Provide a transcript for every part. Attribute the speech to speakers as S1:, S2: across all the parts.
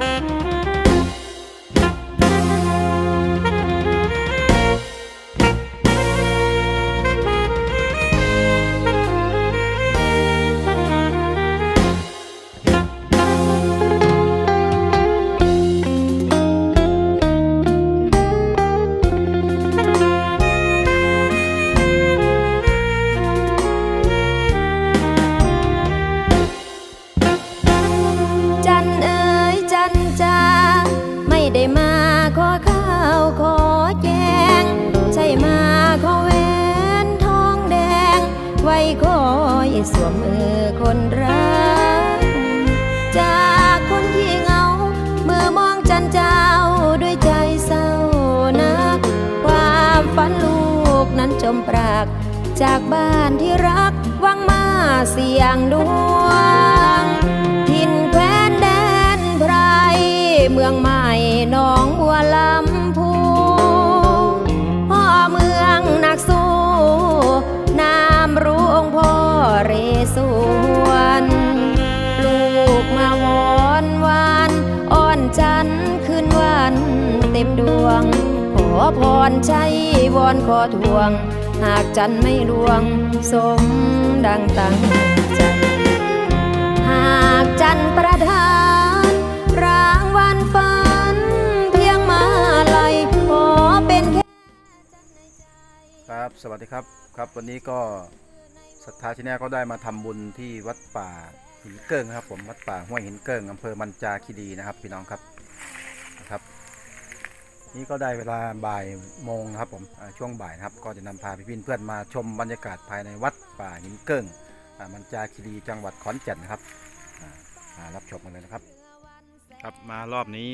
S1: จั มปราก จากบ้านที่รักวังมาเสียงดวง ทินแคว้นแดนไพร เมืองใหม่หนองบัวลำพูพ่อเมืองนักสู้นามรู้องค์พ่อเรศวรลูกมาวอนวานอ้อนจันทร์คืนวันเต็มดวงขอพรใจวอนขอทวง หากจันไม่ลวงสมดังตั้งใจหากจันประทานรางวัลฝันเพียงมาลัยขอเป็นแค่
S2: ครับสวัสดีครับครับ วันนี้ก็ศรัทธาชิแนลก็ได้มาทำบุญที่วัดป่าหินเกิ้งนะครับ ผมวัดป่าห้วยหินเกิ้งอำเภอมันจาคีรีนะครับ พี่น้องครับ นี่ก็ได้เวลาบ่ายโมงครับผมช่วงบ่ายครับ ก็จะนำพาพี่เพื่อนมาชมบรรยากาศภายในวัดป่าหินเกิ้งอ่ามันจาคีรีจังหวัดขอนแก่นนะครับมารับชมกันเลยนะครับ ครับมารอบนี้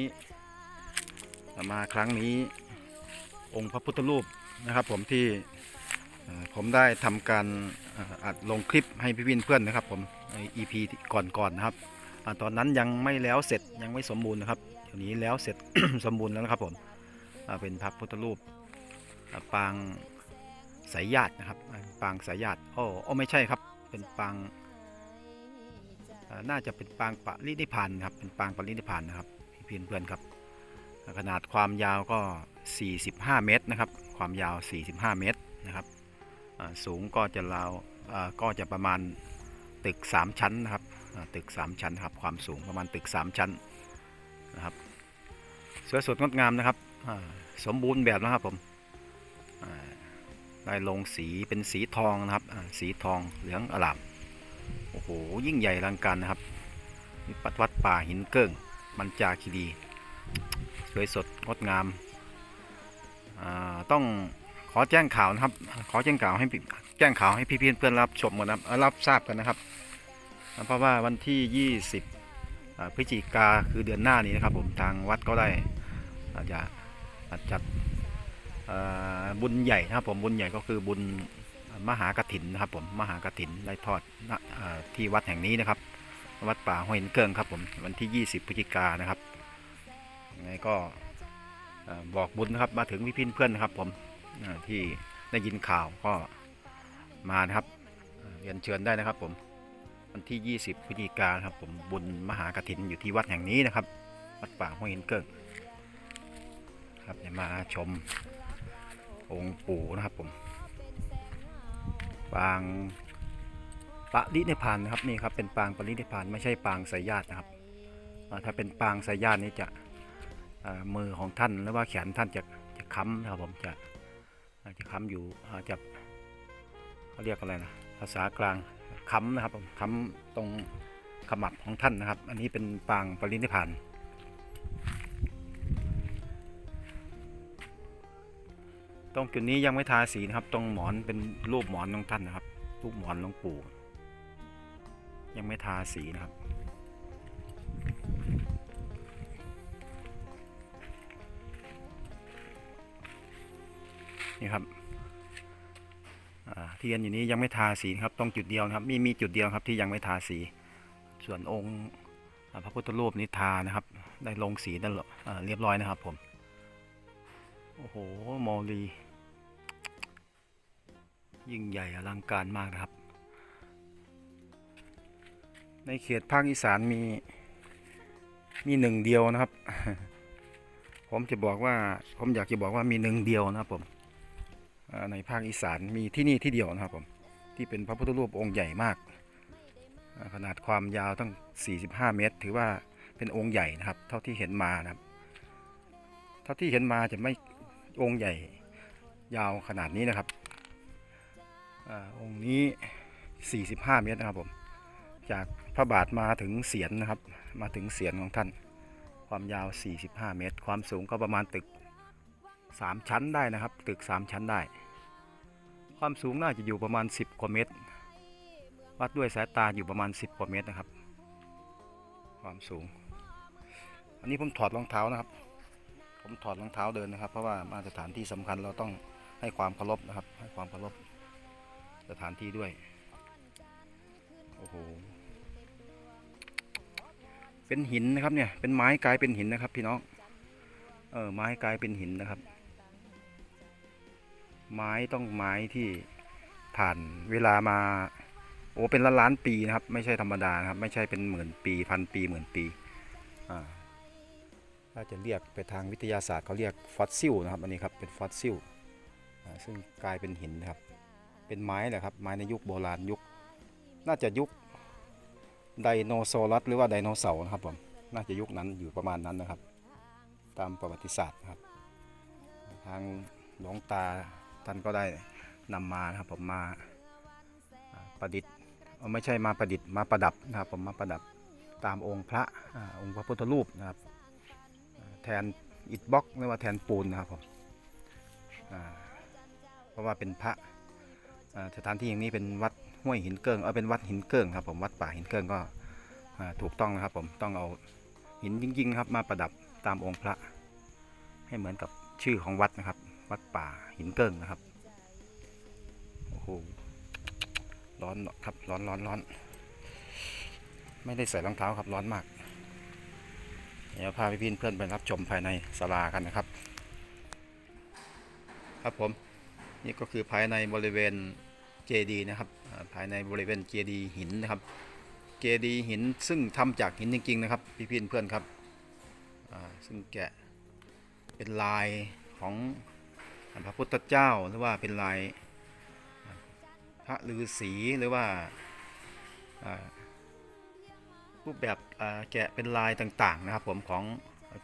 S2: มาครั้งนี้ องค์พระพุทธรูปนะครับ ผมที่ผมได้ทำการอัดลงคลิปให้พี่วินเพื่อนนะครับ ผมใน EP ก่อนๆนะครับอตอนนั้นยังไม่แล้วเสร็จยังไม่สมบูรณ์นะครับเดี๋ยวนี้แล้วเสร็จสมบูรณ์แล้วนะครับผม เป็นพระพุทธรูปปางสายญาตินะครับปางสายญาติโอ้โอ้ไม่ใช่ครับ เป็นปางน่าจะเป็นปางปรินิพพานครับเป็นปางปรินิพพานนะครับพี่เพื่อนๆครับ ขนาดความยาวก็ 45 เมตรนะครับ ความยาว 45 เมตรนะครับสูงก็จะราวก็จะประมาณตึก 3 ชั้นนะครับตึก 3 ชั้นครับความสูงประมาณตึก 3 ชั้นนะครับ สวยสดงดงามนะครับสมบูรณ์แบบนะครับผมได้ลงสีเป็นสีทองนะครับสีทองเหลืองอลามโอ้โหยิ่งใหญ่ลังการนะครับนี่ปัดวัดป่าหินเกิ้งมันจาคีรีสวยสดงดงามต้องขอแจ้งข่าวนะครับ ขอแจ้งข่าวให้แจ้งข่าวให้พี่เพื่อนรับชมกันนะรับทราบกันนะครับเพราะว่าวันที่ 20พฤศจิกาคือเดือนหน้านี้นะครับผมทางวัดก็ได้ อาจจะจัดบุญใหญ่นะครับผมบุญใหญ่ก็คือบุญมหากถินนะครับผมมหากถินได้ทอดอที่วัดแห่งนี้นะครับ วัดป่าห้วยหินเกิงครับผมวันที่ 20พฤศจิกานะครับยังไงก็บอกบุญนะครับมาถึงพี่ๆเพื่อนนะครับผมที่ได้ยินข่าวก็มานะครับเรียนเชิญได้นะครับผมวันที่ 20พฤศจิกายนครับผมบุญมหากฐินอยู่ที่วัดแห่งนี้นะครับ วัดป่าห้วยหินเกิง ครับจะมาชมองค์ปู่นะครับผมปางปริเนพานนะครับนี่ครับเป็นปางปริเนพานไม่ใช่ปางสายญาตินะครับถ้าเป็นปางสายญาตินี่จะมือของท่านหรือว่าแขนท่านจะจะค้ำนะครับผมจะจะค้ำอยู่จะเขาเรียกอะไรนะภาษากลางค้ำนะครับผมค้ำตรงขมับของท่านนะครับ อันนี้เป็นปางปรินิพพาน ตรงจุดนี้ยังไม่ทาสีนะครับ ตรงหมอนเป็นรูปหมอนของท่านนะครับ รูปหมอนหลวงปู่ ยังไม่ทาสีนะครับ นี่ครับเทียนอยู่นี้ยังไม่ทาสีนะครับ ตรงจุดเดียวนะครับ มีมีจุดเดียวครับที่ยังไม่ทาสี ส่วนองค์พระพุทธรูปนี้ทานะครับ ได้ลงสีนั่นหรอเรียบร้อยนะครับผม โอ้โหโมลี ยิ่งใหญ่อลังการมากนะครับ ในเขตภาคอีสานมี มีหนึ่งเดียวนะครับ ผมจะบอกว่า ผมอยากจะบอกว่ามีหนึ่งเดียวนะครับผม ในภาคอีสานมีที่นี่ที่เดียวนะครับผม ที่เป็นพระพุทธรูปองค์ใหญ่มาก ขนาดความยาวตั้ง 45 เมตร ถือว่าเป็นองค์ใหญ่นะครับ เท่าที่เห็นมานะครับ เท่าที่เห็นมาจะไม่ องค์ใหญ่ยาวขนาดนี้นะครับอองค์นี้ 45 เมตรนะครับผม จากพระบาทมาถึงเสียนนะครับ มาถึงเสียนของท่าน ความยาว 45 เมตร ความสูงก็ประมาณตึก 3 ชั้นได้นะครับ ตึก 3 ชั้นได้ ความสูงน่าจะอยู่ประมาณ 10 กว่าเมตร วัดด้วยสายตาอยู่ประมาณ 10 กว่าเมตรนะครับ ความสูง อันนี้ผมถอดรองเท้านะครับ ผมถอดรองเท้าเดินนะครับ เพราะว่ามาสถานที่สำคัญเราต้องให้ความเคารพนะครับ ให้ความเคารพสถานที่ด้วย โอ้โห เป็นหินนะครับเนี่ย เป็นไม้กลายเป็นหินนะครับ พี่น้อง เออไม้กลายเป็นหินนะครับ ไม้ต้องไม้ที่ผ่านเวลามา โอ้เป็นล้านล้านปีนะครับ ไม่ใช่ธรรมดานะครับ ไม่ใช่เป็นหมื่นปีพันปีหมื่นปี อ่า ถ้าจะเรียกไปทางวิทยาศาสตร์เขาเรียกฟอสซิลนะครับอันนี้ครับเป็นฟอสซิลซึ่งกลายเป็นหินนะครับ เป็นไม้แหละครับ ไม้ในยุคโบราณยุค น่าจะยุคไดโนเสาร์หรือว่าไดโนเสาร์นะครับผมน่าจะยุคนั้นอยู่ประมาณนั้นนะครับ ตามประวัติศาสตร์นะครับ ทางหลวงตาท่านก็ได้นำมานะครับผมมาประดิษฐ์ไม่ใช่มาประดิษฐ์มาประดับนะครับผมมาประดับตามองค์พระอองค์พระพุทธรูปนะครับ แทนอิฐบล็อกหรือว่าแทนปูนนะครับผมเพราะว่าเป็นพระสถานที่อย่างนี้เป็นวัดห้วยหินเกิงเออเป็นวัดหินเกิงครับผมวัดป่าหินเกิงก็ถูกต้องนะครับผมต้องเอาหินจริงๆครับมาประดับตามองค์พระ ให้เหมือนกับชื่อของวัดนะครับ วัดป่าหินเกิงนะครับโอ้โหร้อนครับร้อนร้อนร้อนไม่ได้ใส่รองเท้าครับร้อนมาก เดี๋ยวพาพี่เพื่อนไปรับชมภายในศาลากันนะครับ ครับผมนี่ก็คือภายในบริเวณเจดีนะครับ ภายในบริเวณเจดีหินนะครับ เจดีหินซึ่งทำจากหินจริงๆนะครับ พี่พี่เพื่อนครับซึ่งแกะเป็นลายของพระพุทธเจ้าหรือว่าเป็นลายพระฤาษีหรือว่า รูปแบบแกะเป็นลายต่างๆนะครับผมของ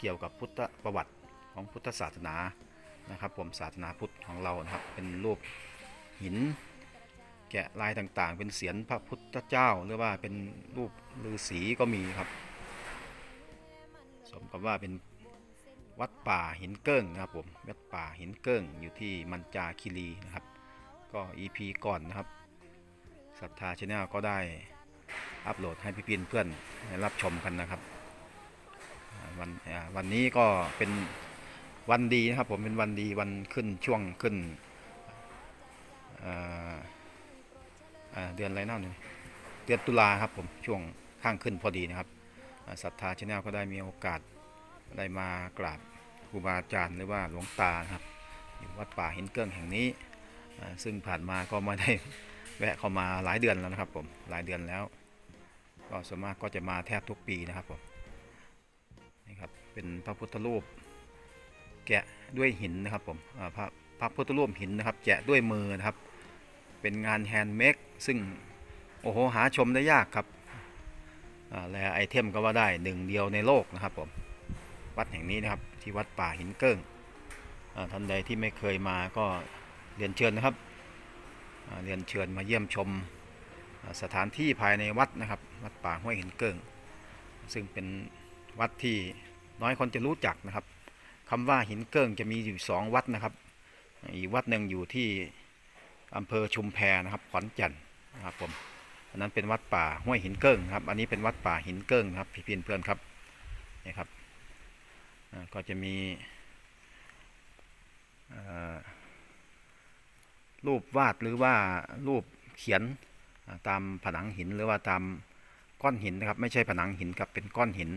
S2: เกี่ยวกับพุทธประวัติของพุทธศาสนานะครับผมศาสนาพุทธของเรานะครับเป็นรูปหิน แกะลายต่างๆ เป็นเสียนพระพุทธเจ้า หรือว่าเป็นรูปฤาษีก็มีครับ สมกับว่าเป็นวัดป่าหินเกิ้งนะครับผมวัดป่าหินเกิ้งอยู่ที่มันจาคิรีนะครับ ก็ EP ก่อนนะครับศรัทธาชาแนลก็ได้ อัปโหลดให้พี่ๆเพื่อนรับชมกันนะครับวันวันนี้ก็เป็นวันดีนะครับผมเป็นวันดีวันขึ้นช่วงขึ้นเดือนอะไรน่าเนี่ยเดือนตุลาครับผมช่วงข้างขึ้นพอดีนะครับศรัทธาชาแนลก็ได้มีโอกาสได้มากราบครูบาอาจารย์หรือว่าหลวงตาครับวัดป่าหินเกิ้งแห่งนี้ ซึ่งผ่านมาก็ไม่ได้แวะเข้ามาหลายเดือนแล้วนะครับผมหลายเดือนแล้ว ก็ส่วนมากก็จะมาแทบทุกปีนะครับผมนี่ครับเป็นพระพุทธรูปแกะด้วยหินนะครับผมพระพระพุทธรูปหินนะครับแกะด้วยมือนะครับ เป็นงานแฮนด์เมดซึ่งโอ้โหหาชมได้ยากครับและไอเทมก็ว่าได้หนึ่งเดียวในโลกนะครับผมวัดแห่งนี้นะครับที่วัดป่าหินเกิ้งอ่าท่านใดที่ไม่เคยมาก็เรียนเชิญนะครับเรียนเชิญมาเยี่ยมชม สถานที่ภายในวัดนะครับ วัดป่าห้วยหินเกิงซึ่งเป็นวัดที่น้อยคนจะรู้จักนะครับคำว่าหินเกิงจะมีอยู่สองวัดนะครับ อีกวัดหนึ่งอยู่ที่อำเภอชุมแพนะครับขอนแก่นนะครับผมอันนั้นเป็นวัดป่าห้วยหินเกิ้งครับ อันนี้เป็นวัดป่าหินเกิ้งครับพี่พี่เพื่อนครับนี่ครับก็จะมีรูปวาดหรือว่ารูปเขียน ตามผนังหินหรือว่าตามก้อนหินนะครับ ไม่ใช่ผนังหินครับเป็นก้อนหิน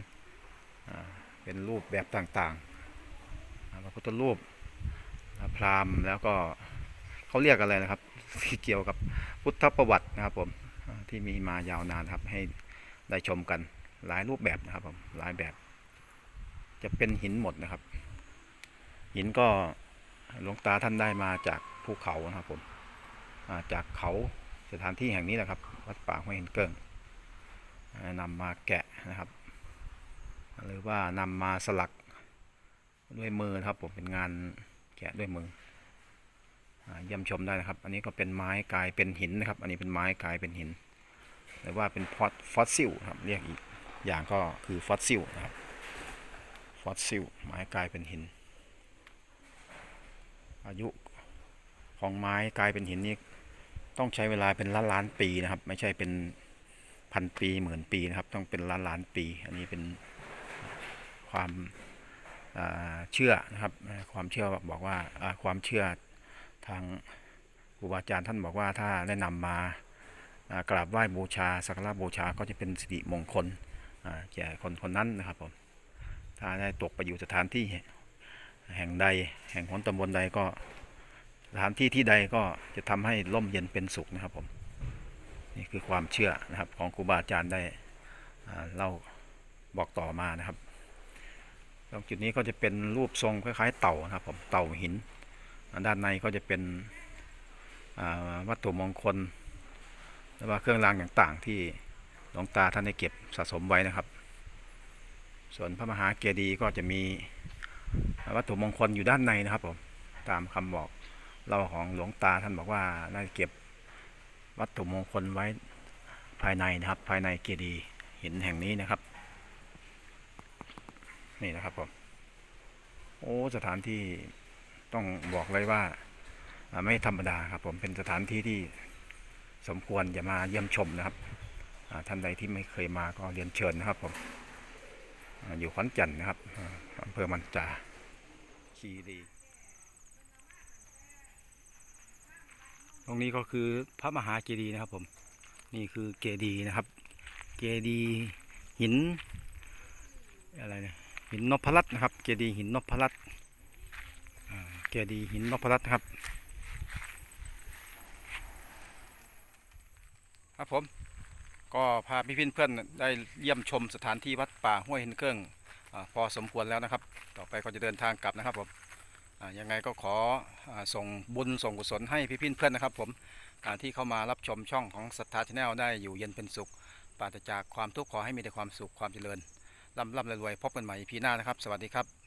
S2: เป็นรูปแบบต่างๆพระพุทธรูปพราหมณ์แล้วก็เขาเรียกอะไรนะครับที่เกี่ยวกับพุทธประวัตินะครับผมที่มีมายาวนานครับให้ได้ชมกันหลายรูปแบบนะครับผมหลายแบบ จะเป็นหินหมดนะครับ หินก็หลวงตาท่านได้มาจากภูเขานะครับผมจากเขา สถานที่แห่งนี้แหละครับ วัดป่าห้วยหินเกิงอ่านำมาแกะนะครับ หรือว่านำมาสลักด้วยมือนะครับผมเป็นงานแกะด้วยมือเยี่ยมชมได้นะครับ อันนี้ก็เป็นไม้กลายเป็นหินนะครับ อันนี้เป็นไม้กลายเป็นหินหรือว่าเป็นพอดฟอสซิลครับเรียกอีกอย่างก็คือฟอสซิลนะครับฟอสซิลไม้กลายเป็นหิน อายุของไม้กลายเป็นหินนี่ ต้องใช้เวลาเป็นล้านล้านปีนะครับ ไม่ใช่เป็นพันปีหมื่นปีนะครับ ต้องเป็นล้านล้านปี อันนี้เป็นความเชื่อนะครับ ความเชื่อบอกว่าความเชื่อทางครูบาอาจารย์ท่านบอกว่าถ้าได้นำมาอ่ากราบไหว้บูชาสักการะบูชาก็จะเป็นสิริมงคลแก่คนคนนั้นนะครับผมถ้าได้ตกไปอยู่สถานที่แห่งใดแห่งหนตำบลใดก็ ถานที่ที่ใดก็จะทำให้ร่มเย็นเป็นสุขนะครับผมนี่คือความเชื่อนะครับของครูบาอาจารย์ได้เล่าบอกต่อมานะครับ ตรงจุดนี้ก็จะเป็นรูปทรงคล้ายๆเต่านะครับผมเต่าหิน ด้านในก็จะเป็นวัตถุมงคลหรือว่าเครื่องรางต่างๆ ที่หลวงตาท่านได้เก็บสะสมไว้นะครับ ส่วนพระมหาเกดีย์ก็จะมีวัตถุมงคลอยู่ด้านในนะครับผมตามคำบอก เล่าของหลวงตาท่านบอกว่าได้เก็บวัตถุมงคลไว้ภายในนะครับ ภายในเกดีย์หินแห่งนี้นะครับ นี่นะครับผมโอ้สถานที่ต้องบอกเลยว่าไม่ธรรมดาครับผมเป็นสถานที่ที่สมควรจะมาเยี่ยมชมนะครับท่านใดที่ไม่เคยมาก็เรียนเชิญนะครับผมอยู่ขอนแก่นนะครับอ่าอำเภอมันจาคีรี ตรงนี้ก็คือพระมหาเจดีย์นะครับผม นี่คือเจดีย์นะครับ เจดีย์หินอะไรเนี่ยหินนพรัตน์นะครับ เจดีย์หินนพรัตน์เจดีย์หินนพรัตน์ครับ ครับผม ก็พาพี่พินเพื่อนได้เยี่ยมชมสถานที่วัดป่าห้วยหินเกิ้งอพอสมควรแล้วนะครับ ต่อไปก็จะเดินทางกลับนะครับผม ยังไงก็ขออส่งบุญส่งกุศลให้พี่พี่เพื่อนนะครับ ผมที่เข้ามารับชมช่องของศรัทธาชาแนลได้อยู่เย็นเป็นสุขปราศจากความทุกข์ขอให้มีแต่ความสุขความเจริญร่ำร่ำรวยๆพบกันใหม่พีหน้านะครับ สวัสดีครับ